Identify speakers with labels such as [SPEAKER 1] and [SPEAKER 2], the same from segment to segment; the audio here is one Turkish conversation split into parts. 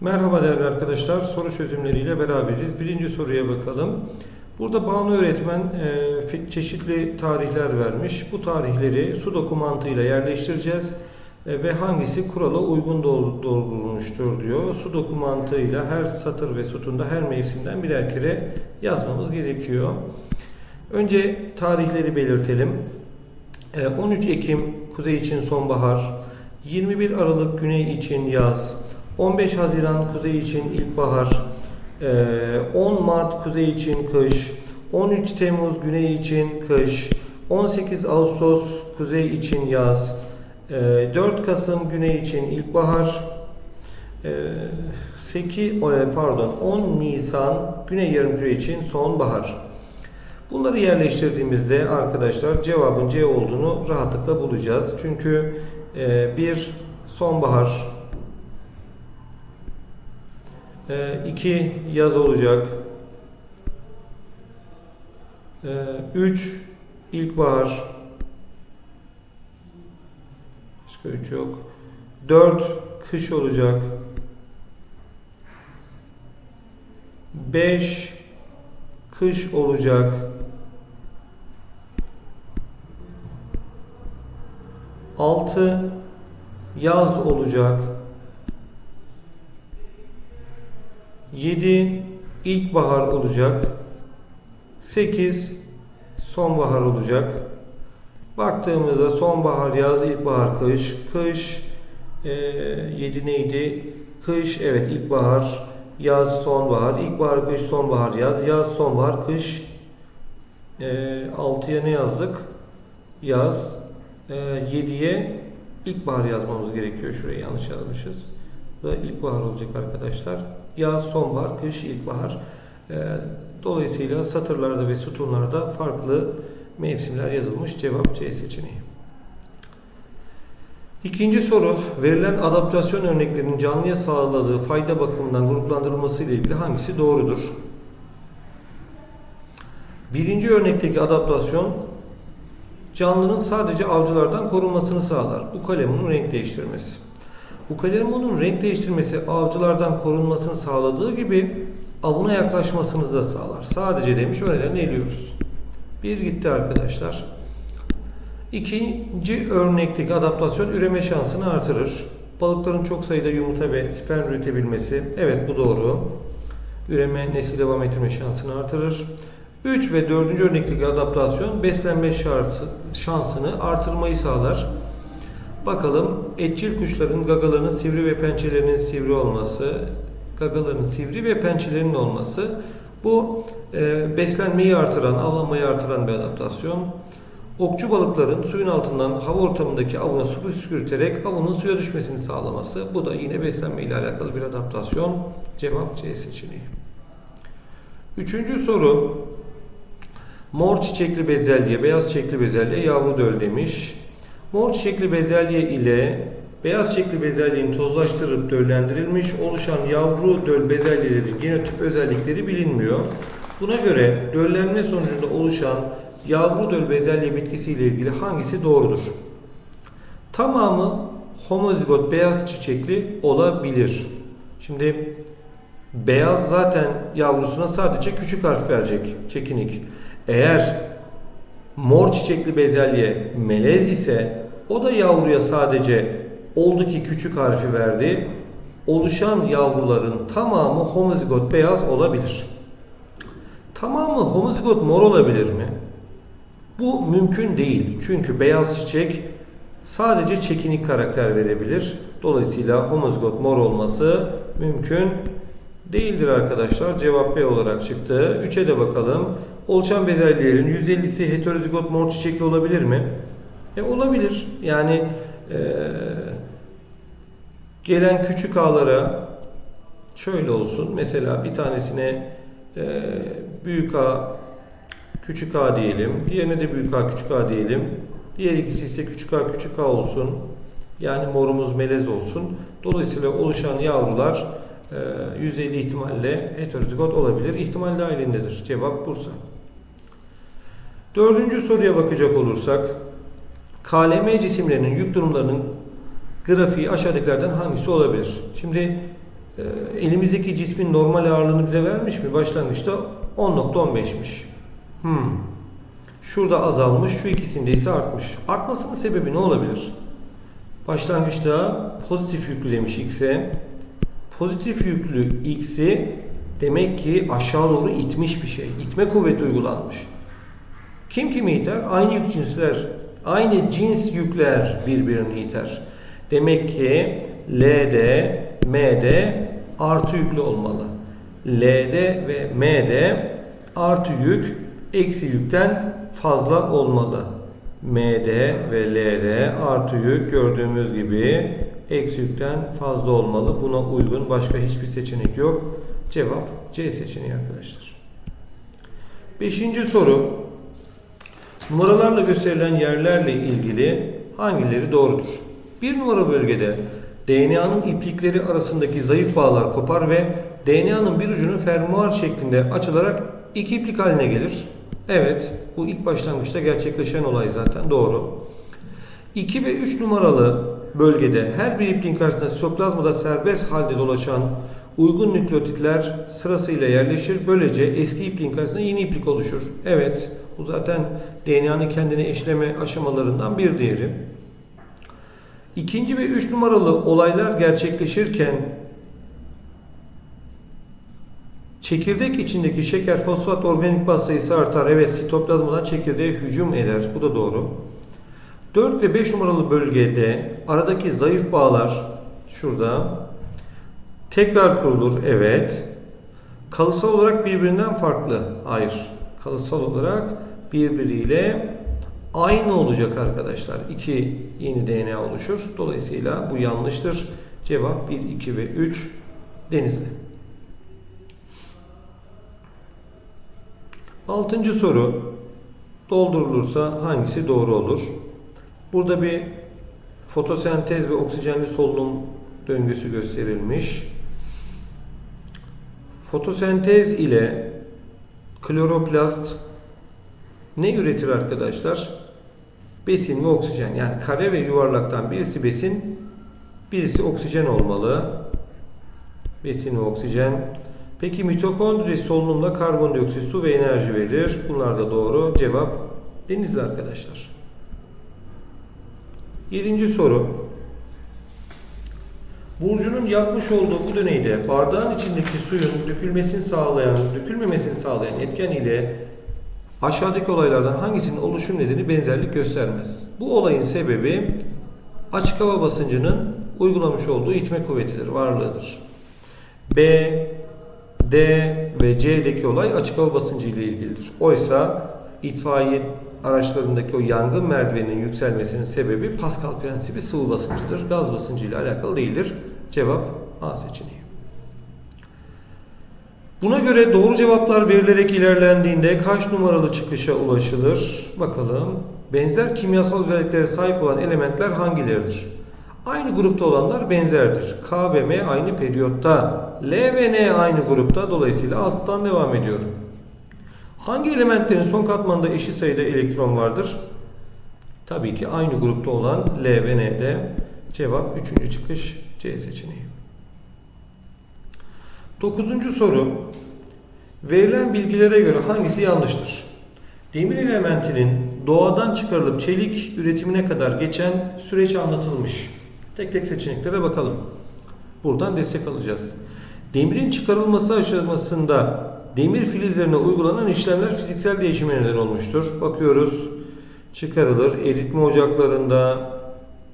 [SPEAKER 1] Merhaba değerli arkadaşlar. Soru çözümleriyle beraberiz. Birinci soruya bakalım. Burada Banu öğretmen e, çeşitli tarihler vermiş. Bu tarihleri sudoku mantığıyla yerleştireceğiz E, ve hangisi kurala uygun dol- doldurulmuştur diyor. Sudoku mantığıyla her satır ve sütunda her mevsimden birer kere yazmamız gerekiyor. Önce tarihleri belirtelim. E, 13 Ekim kuzey için sonbahar, 21 Aralık güney için yaz, 15 Haziran kuzey için ilkbahar, e, 10 Mart kuzey için kış, 13 Temmuz güney için kış, 18 Ağustos kuzey için yaz, e, 4 Kasım güney için ilkbahar, e, 8 e, pardon 10 Nisan güney yarımküre için sonbahar. Bunları yerleştirdiğimizde arkadaşlar cevabın C olduğunu rahatlıkla bulacağız. Çünkü e, bir sonbahar, e, iki yaz olacak, e, üç ilkbahar, başka üç yok, dört kış olacak, beş kış olacak. 6 yaz olacak. 7 ilkbahar olacak. 8 sonbahar olacak. Baktığımızda sonbahar, yaz, ilkbahar, kış, kış 7 neydi? Kış evet ilkbahar, yaz, sonbahar, ilkbahar, kış, sonbahar, yaz, yaz, sonbahar, kış. E, 6'ya ne yazdık? Yaz. E, 7'ye ilkbahar yazmamız gerekiyor. Şurayı yanlış yazmışız. Bu da ilkbahar olacak arkadaşlar. Yaz, sonbahar, kış, ilkbahar. E, dolayısıyla satırlarda ve sütunlarda farklı mevsimler yazılmış. Cevap C seçeneği. İkinci soru, verilen adaptasyon örneklerinin canlıya sağladığı fayda bakımından gruplandırılması ile ilgili hangisi doğrudur? Birinci örnekteki adaptasyon canlının sadece avcılardan korunmasını sağlar. Bu kalemunun renk değiştirmesi. Bu kalemunun renk değiştirmesi avcılardan korunmasını sağladığı gibi avına yaklaşmasını da sağlar. Sadece demiş o nedenle eliyoruz. Bir gitti arkadaşlar. İkinci örnekteki adaptasyon üreme şansını artırır. Balıkların çok sayıda yumurta ve sperm üretebilmesi. Evet bu doğru. Üreme nesil devam ettirme şansını artırır. 3 ve 4. örnekteki adaptasyon beslenme şartı, şansını artırmayı sağlar. Bakalım etçil kuşların gagalarının sivri ve pençelerinin sivri olması, gagalarının sivri ve pençelerinin olması bu e, beslenmeyi artıran, avlanmayı artıran bir adaptasyon. Okçu balıkların suyun altından hava ortamındaki avına su püskürterek avının suya düşmesini sağlaması. Bu da yine beslenme ile alakalı bir adaptasyon. Cevap C seçeneği. Üçüncü soru. Mor çiçekli bezelye, beyaz çiçekli bezelye yavru döl demiş. Mor çiçekli bezelye ile beyaz çiçekli bezelyenin tozlaştırılıp döllendirilmiş oluşan yavru döl bezelyelerin genotip özellikleri bilinmiyor. Buna göre döllenme sonucunda oluşan yavru döl bezelye bitkisi ile ilgili hangisi doğrudur? Tamamı homozigot beyaz çiçekli olabilir. Şimdi beyaz zaten yavrusuna sadece küçük harf verecek. Çekinik. Eğer mor çiçekli bezelye melez ise o da yavruya sadece oldu ki küçük harfi verdi. Oluşan yavruların tamamı homozigot beyaz olabilir. Tamamı homozigot mor olabilir mi? Bu mümkün değil. Çünkü beyaz çiçek sadece çekinik karakter verebilir. Dolayısıyla homozigot mor olması mümkün değildir arkadaşlar. Cevap B olarak çıktı. 3'e de bakalım. Oluşan bezelyelerin %50'si heterozigot mor çiçekli olabilir mi? E olabilir. Yani e, gelen küçük ağlara şöyle olsun. Mesela bir tanesine e, büyük ağ küçük A diyelim. Diğerine de büyük A küçük A diyelim. Diğer ikisi ise küçük A küçük A olsun. Yani morumuz melez olsun. Dolayısıyla oluşan yavrular e, %50 ihtimalle heterozigot olabilir. İhtimal dahilindedir. Cevap Bursa. Dördüncü soruya bakacak olursak KLM cisimlerinin yük durumlarının grafiği aşağıdakilerden hangisi olabilir? Şimdi Ee, elimizdeki cismin normal ağırlığını bize vermiş mi? Başlangıçta 10.15'miş. Hmm. Şurada azalmış, şu ikisinde ise artmış. Artmasının sebebi ne olabilir? Başlangıçta pozitif yüklü demiş X'e. Pozitif yüklü X'i demek ki aşağı doğru itmiş bir şey. İtme kuvveti uygulanmış. Kim kimi iter? Aynı yük cinsler, aynı cins yükler birbirini iter. Demek ki L'de, M'de artı yüklü olmalı. L'de ve M'de artı yük eksi yükten fazla olmalı. M'de ve L'de artı yük gördüğümüz gibi eksi yükten fazla olmalı. Buna uygun başka hiçbir seçenek yok. Cevap C seçeneği arkadaşlar. Beşinci soru. Numaralarla gösterilen yerlerle ilgili hangileri doğrudur? Bir numara bölgede DNA'nın iplikleri arasındaki zayıf bağlar kopar ve DNA'nın bir ucunun fermuar şeklinde açılarak iki iplik haline gelir. Evet, bu ilk başlangıçta gerçekleşen olay zaten doğru. 2 ve 3 numaralı bölgede her bir ipliğin karşısında sitoplazmada serbest halde dolaşan uygun nükleotitler sırasıyla yerleşir. Böylece eski ipliğin karşısında yeni iplik oluşur. Evet, bu zaten DNA'nın kendini eşleme aşamalarından bir diğeri. İkinci ve üç numaralı olaylar gerçekleşirken çekirdek içindeki şeker fosfat organik baz sayısı artar. Evet sitoplazmadan çekirdeğe hücum eder. Bu da doğru. 4 ve 5 numaralı bölgede aradaki zayıf bağlar şurada tekrar kurulur. Evet. Kalıtsal olarak birbirinden farklı. Hayır. Kalıtsal olarak birbiriyle aynı olacak arkadaşlar. İki yeni DNA oluşur. Dolayısıyla bu yanlıştır. Cevap 1, 2 ve 3 Denizli. Altıncı soru. Doldurulursa hangisi doğru olur? Burada bir fotosentez ve oksijenli solunum döngüsü gösterilmiş. Fotosentez ile kloroplast ne üretir arkadaşlar? Besin ve oksijen. Yani kare ve yuvarlaktan birisi besin, birisi oksijen olmalı. Besin ve oksijen. Peki mitokondri solunumda karbondioksit, su ve enerji verir. Bunlar da doğru. Cevap denizli arkadaşlar. Yedinci soru. Burcu'nun yapmış olduğu bu deneyde bardağın içindeki suyun dökülmesini sağlayan, dökülmemesini sağlayan etken ile aşağıdaki olaylardan hangisinin oluşum nedeni benzerlik göstermez. Bu olayın sebebi açık hava basıncının uygulamış olduğu itme kuvvetidir, varlığıdır. B, D ve C'deki olay açık hava basıncı ile ilgilidir. Oysa itfaiye araçlarındaki o yangın merdiveninin yükselmesinin sebebi Pascal prensibi sıvı basıncıdır. Gaz basıncı ile alakalı değildir. Cevap A seçeneği. Buna göre doğru cevaplar verilerek ilerlendiğinde kaç numaralı çıkışa ulaşılır? Bakalım. Benzer kimyasal özelliklere sahip olan elementler hangileridir? Aynı grupta olanlar benzerdir. K ve M aynı periyotta. L ve N aynı grupta. Dolayısıyla alttan devam ediyorum. Hangi elementlerin son katmanında eşit sayıda elektron vardır? Tabii ki aynı grupta olan L ve N'de cevap 3. çıkış C seçeneği. Dokuzuncu soru. Verilen bilgilere göre hangisi yanlıştır? Demir elementinin doğadan çıkarılıp çelik üretimine kadar geçen süreç anlatılmış. Tek tek seçeneklere bakalım. Buradan destek alacağız. Demirin çıkarılması aşamasında demir filizlerine uygulanan işlemler fiziksel değişime neden olmuştur. Bakıyoruz. Çıkarılır. Eritme ocaklarında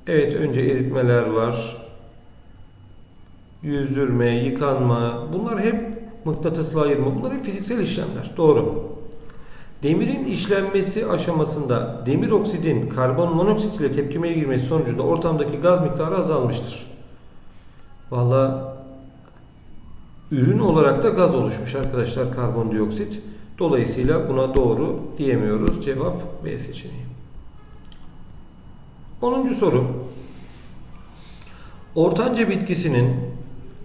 [SPEAKER 1] evet önce eritmeler var. Yüzdürme, yıkanma bunlar hep mıknatısla ayırma. Bunlar hep fiziksel işlemler. Doğru. Demirin işlenmesi aşamasında demir oksidin karbon monoksit ile tepkimeye girmesi sonucunda ortamdaki gaz miktarı azalmıştır. Valla ürün olarak da gaz oluşmuş arkadaşlar karbondioksit. Dolayısıyla buna doğru diyemiyoruz. Cevap B seçeneği. 10. soru. Ortanca bitkisinin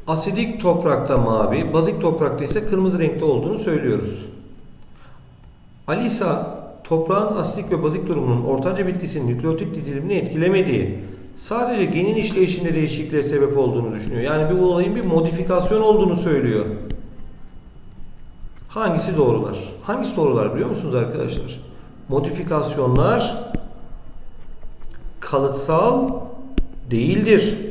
[SPEAKER 1] asidik toprakta mavi, bazik toprakta ise kırmızı renkte olduğunu söylüyoruz. Alisa toprağın asidik ve bazik durumunun ortanca bitkisinin nükleotit dizilimini etkilemediği, sadece genin işleyişinde değişikliğe sebep olduğunu düşünüyor. Yani bir olayın bir modifikasyon olduğunu söylüyor. Hangisi doğrular? Hangisi doğrular biliyor musunuz arkadaşlar? Modifikasyonlar kalıtsal değildir.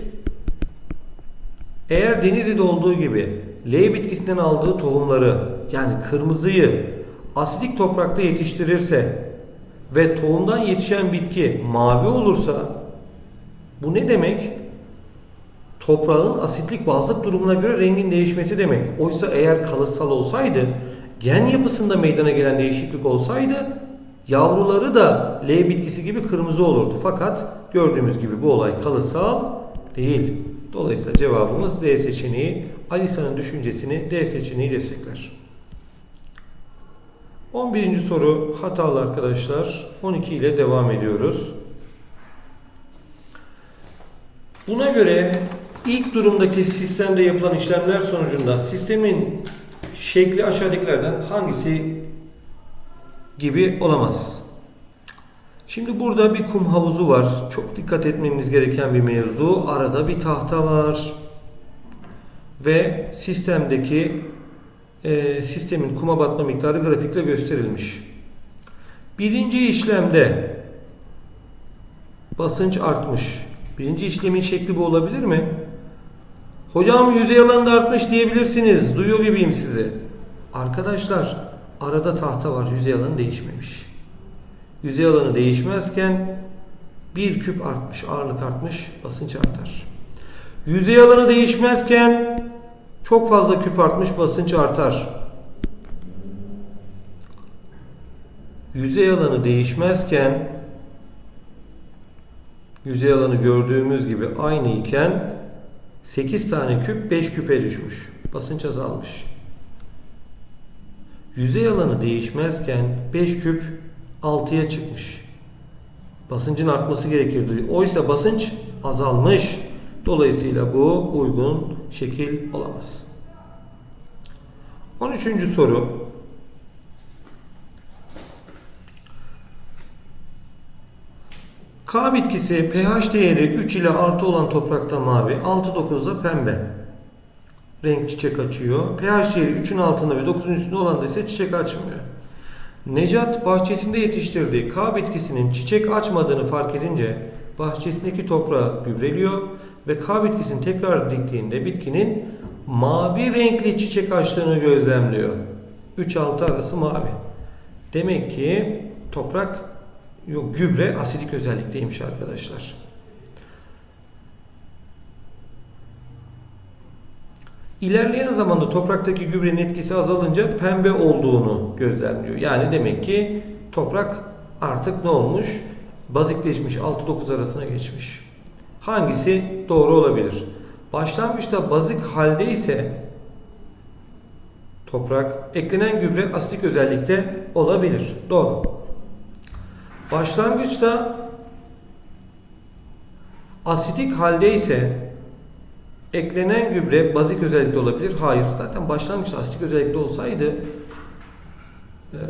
[SPEAKER 1] Eğer Denizli'de olduğu gibi L bitkisinden aldığı tohumları yani kırmızıyı asidik toprakta yetiştirirse ve tohumdan yetişen bitki mavi olursa bu ne demek? Toprağın asitlik bazlık durumuna göre rengin değişmesi demek. Oysa eğer kalıtsal olsaydı, gen yapısında meydana gelen değişiklik olsaydı yavruları da L bitkisi gibi kırmızı olurdu. Fakat gördüğümüz gibi bu olay kalıtsal değil. Dolayısıyla cevabımız D seçeneği. Alisa'nın düşüncesini D seçeneği destekler. 11. soru hatalı arkadaşlar. 12 ile devam ediyoruz. Buna göre ilk durumdaki sistemde yapılan işlemler sonucunda sistemin şekli aşağıdakilerden hangisi gibi olamaz? Şimdi burada bir kum havuzu var. Çok dikkat etmemiz gereken bir mevzu. Arada bir tahta var. Ve sistemdeki e, sistemin kuma batma miktarı grafikle gösterilmiş. Birinci işlemde basınç artmış. Birinci işlemin şekli bu olabilir mi? Hocam yüzey alanı artmış diyebilirsiniz. Duyuyor gibiyim sizi. Arkadaşlar arada tahta var. Yüzey alanı değişmemiş. Yüzey alanı değişmezken bir küp artmış. Ağırlık artmış. Basınç artar. Yüzey alanı değişmezken çok fazla küp artmış. Basınç artar. Yüzey alanı değişmezken yüzey alanı gördüğümüz gibi aynı iken 8 tane küp 5 küpe düşmüş. Basınç azalmış. Yüzey alanı değişmezken 5 küp 6'ya çıkmış. Basıncın artması gerekirdi. Oysa basınç azalmış. Dolayısıyla bu uygun şekil olamaz. 13. soru. K bitkisi pH değeri 3 ile artı olan toprakta mavi, 6-9'da pembe. Renk çiçek açıyor. pH değeri 3'ün altında ve 9'un üstünde olan da ise çiçek açmıyor. Necat bahçesinde yetiştirdiği K bitkisinin çiçek açmadığını fark edince bahçesindeki toprağı gübreliyor ve K bitkisini tekrar diktiğinde bitkinin mavi renkli çiçek açtığını gözlemliyor. 3-6 arası mavi. Demek ki toprak yok gübre asidik özellikteymiş arkadaşlar. İlerleyen zamanda topraktaki gübrenin etkisi azalınca pembe olduğunu gözlemliyor. Yani demek ki toprak artık ne olmuş? Bazikleşmiş, 6-9 arasına geçmiş. Hangisi doğru olabilir? Başlangıçta bazik halde ise toprak eklenen gübre asitik özellikte olabilir. Doğru. Başlangıçta asitik halde ise eklenen gübre bazik özellikte olabilir. Hayır. Zaten başlangıçta asitik özellikte olsaydı e,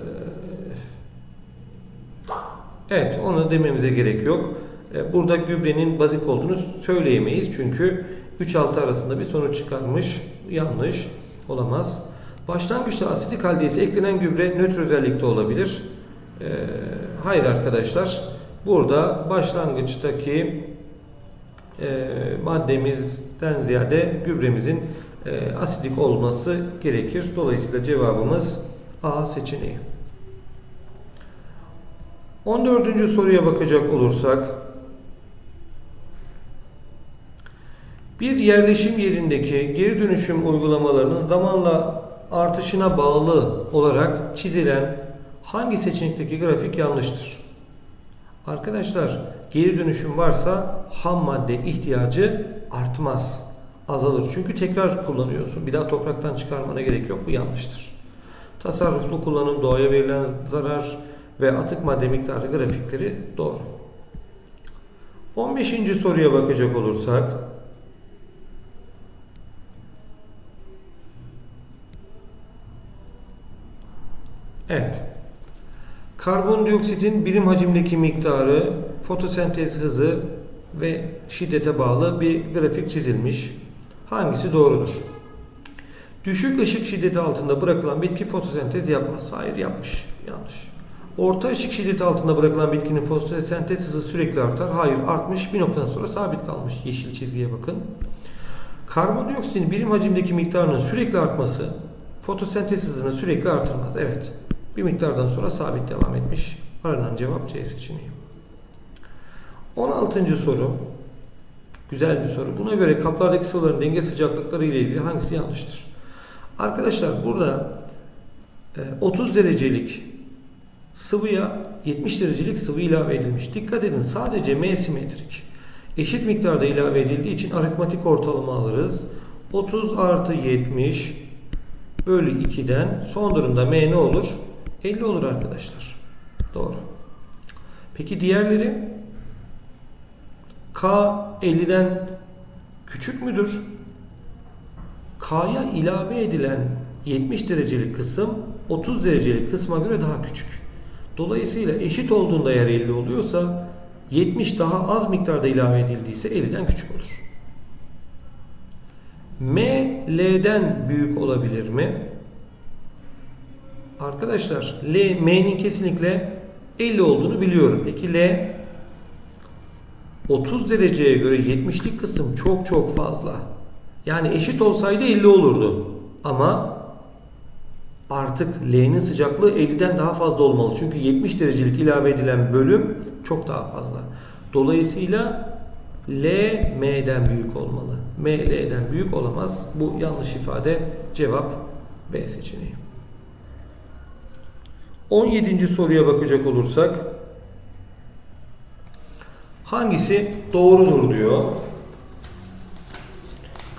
[SPEAKER 1] evet onu dememize gerek yok. Burada gübrenin bazik olduğunu söyleyemeyiz. Çünkü 3-6 arasında bir sonuç çıkarmış. Yanlış. Olamaz. Başlangıçta asidik halde ise eklenen gübre nötr özellikte olabilir. Hayır arkadaşlar. Burada başlangıçtaki e, maddemizden ziyade gübremizin e, asidik olması gerekir. Dolayısıyla cevabımız A seçeneği. 14. soruya bakacak olursak bir yerleşim yerindeki geri dönüşüm uygulamalarının zamanla artışına bağlı olarak çizilen hangi seçenekteki grafik yanlıştır? Arkadaşlar geri dönüşüm varsa ham madde ihtiyacı artmaz. Azalır. Çünkü tekrar kullanıyorsun. Bir daha topraktan çıkarmana gerek yok. Bu yanlıştır. Tasarruflu kullanım, doğaya verilen zarar ve atık madde miktarı grafikleri doğru. 15. soruya bakacak olursak Evet. Karbondioksitin birim hacimdeki miktarı, fotosentez hızı ve şiddete bağlı bir grafik çizilmiş. Hangisi doğrudur? Düşük ışık şiddeti altında bırakılan bitki fotosentez yapmaz. Hayır yapmış. Yanlış. Orta ışık şiddeti altında bırakılan bitkinin fotosentez hızı sürekli artar. Hayır artmış. Bir noktadan sonra sabit kalmış. Yeşil çizgiye bakın. Karbondioksitin birim hacimdeki miktarının sürekli artması fotosentez hızını sürekli artırmaz. Evet. Bir miktardan sonra sabit devam etmiş. Aranan cevap C seçeneği. 16. soru. Güzel bir soru. Buna göre kaplardaki sıvıların denge sıcaklıkları ile ilgili hangisi yanlıştır? Arkadaşlar burada e, 30 derecelik sıvıya 70 derecelik sıvı ilave edilmiş. Dikkat edin sadece M simetrik. Eşit miktarda ilave edildiği için aritmatik ortalama alırız. 30 artı 70 bölü 2'den son durumda M ne olur? 50 olur arkadaşlar. Doğru. Peki diğerleri? K 50'den küçük müdür? K'ya ilave edilen 70 derecelik kısım 30 derecelik kısma göre daha küçük. Dolayısıyla eşit olduğunda eğer 50 oluyorsa 70 daha az miktarda ilave edildiyse 50'den küçük olur. M L'den büyük olabilir mi? Arkadaşlar L M'nin kesinlikle 50 olduğunu biliyorum. Peki L 30 dereceye göre 70'lik kısım çok çok fazla. Yani eşit olsaydı 50 olurdu. Ama artık L'nin sıcaklığı 50'den daha fazla olmalı. Çünkü 70 derecelik ilave edilen bölüm çok daha fazla. Dolayısıyla L M'den büyük olmalı. M L'den büyük olamaz. Bu yanlış ifade. Cevap B seçeneği. 17. soruya bakacak olursak hangisi doğrudur diyor.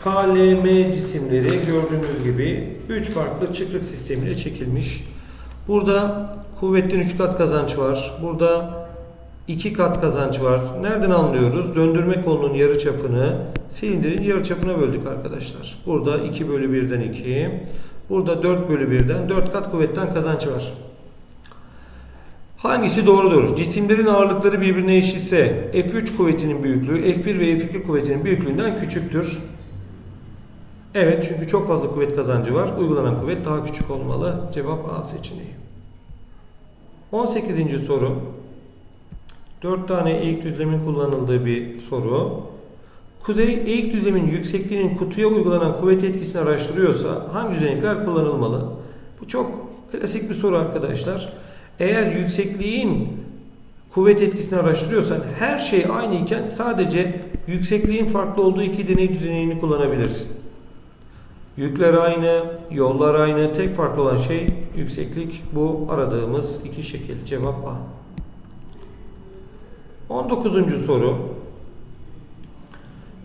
[SPEAKER 1] KLM cisimleri gördüğünüz gibi 3 farklı çıkrık sistemiyle çekilmiş. Burada kuvvetten 3 kat kazanç var. Burada 2 kat kazanç var. Nereden anlıyoruz? Döndürme kolunun yarı çapını silindirin yarı çapına böldük arkadaşlar. Burada 2 bölü 1'den 2. Burada 4 bölü 1'den 4 kat kuvvetten kazanç var. Hangisi doğrudur? Cisimlerin ağırlıkları birbirine eşitse F3 kuvvetinin büyüklüğü F1 ve F2 kuvvetinin büyüklüğünden küçüktür. Evet çünkü çok fazla kuvvet kazancı var. Uygulanan kuvvet daha küçük olmalı. Cevap A seçeneği. 18. soru. 4 tane eğik düzlemin kullanıldığı bir soru. Kuzey eğik düzlemin yüksekliğinin kutuya uygulanan kuvvet etkisini araştırıyorsa hangi düzenekler kullanılmalı? Bu çok klasik bir soru arkadaşlar. Eğer yüksekliğin kuvvet etkisini araştırıyorsan her şey aynı iken sadece yüksekliğin farklı olduğu iki deney düzeneğini kullanabilirsin. Yükler aynı, yollar aynı. Tek farklı olan şey yükseklik. Bu aradığımız iki şekil. Cevap A. 19. soru.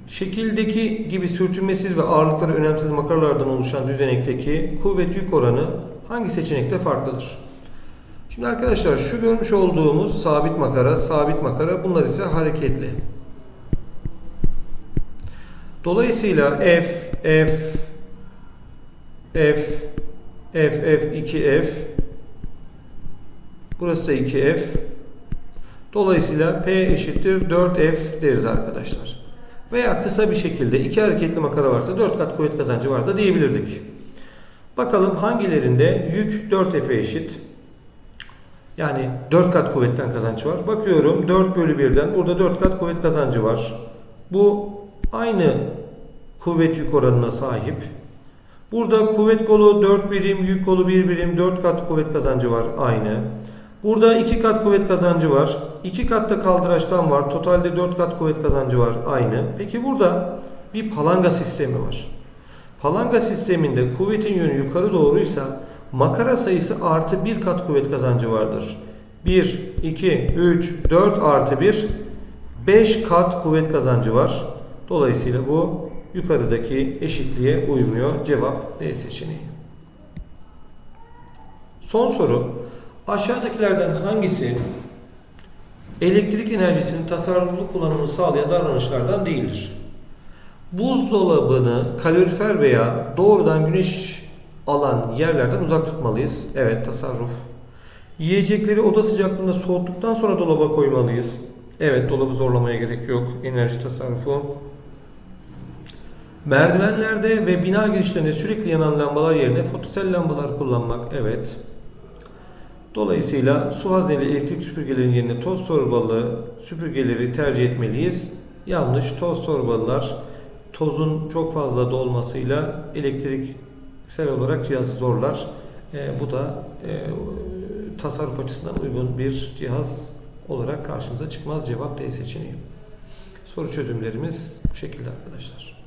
[SPEAKER 1] Şekildeki gibi sürtünmesiz ve ağırlıkları önemsiz makaralardan oluşan düzenekteki kuvvet yük oranı hangi seçenekte farklıdır? Şimdi arkadaşlar şu görmüş olduğumuz sabit makara, sabit makara bunlar ise hareketli. Dolayısıyla F, F, F, F, F, 2F Burası da 2F Dolayısıyla P eşittir 4F deriz arkadaşlar. Veya kısa bir şekilde iki hareketli makara varsa 4 kat kuvvet kazancı var da diyebilirdik. Bakalım hangilerinde yük 4F'e eşit. Yani 4 kat kuvvetten kazancı var. Bakıyorum 4 bölü 1'den burada 4 kat kuvvet kazancı var. Bu aynı kuvvet yük oranına sahip. Burada kuvvet kolu 4 birim, yük kolu 1 birim, 4 kat kuvvet kazancı var aynı. Burada 2 kat kuvvet kazancı var. 2 katta kaldıraçtan var. Totalde 4 kat kuvvet kazancı var aynı. Peki burada bir palanga sistemi var. Palanga sisteminde kuvvetin yönü yukarı doğruysa makara sayısı artı 1 kat kuvvet kazancı vardır. 1, 2, 3, 4 artı 1 5 kat kuvvet kazancı var. Dolayısıyla bu yukarıdaki eşitliğe uymuyor. Cevap D seçeneği. Son soru. Aşağıdakilerden hangisi elektrik enerjisinin tasarruflu kullanımını sağlayan davranışlardan değildir? Buzdolabını kalorifer veya doğrudan güneş alan yerlerden uzak tutmalıyız. Evet tasarruf. Yiyecekleri oda sıcaklığında soğuttuktan sonra dolaba koymalıyız. Evet dolabı zorlamaya gerek yok. Enerji tasarrufu. Merdivenlerde ve bina girişlerinde sürekli yanan lambalar yerine fotosel lambalar kullanmak. Evet. Dolayısıyla su hazneli elektrik süpürgelerin yerine toz torbalı süpürgeleri tercih etmeliyiz. Yanlış. Toz torbalılar tozun çok fazla dolmasıyla elektriksel olarak cihazı zorlar. E, bu da e, tasarruf açısından uygun bir cihaz olarak karşımıza çıkmaz. Cevap D seçeneği. Soru çözümlerimiz bu şekilde arkadaşlar.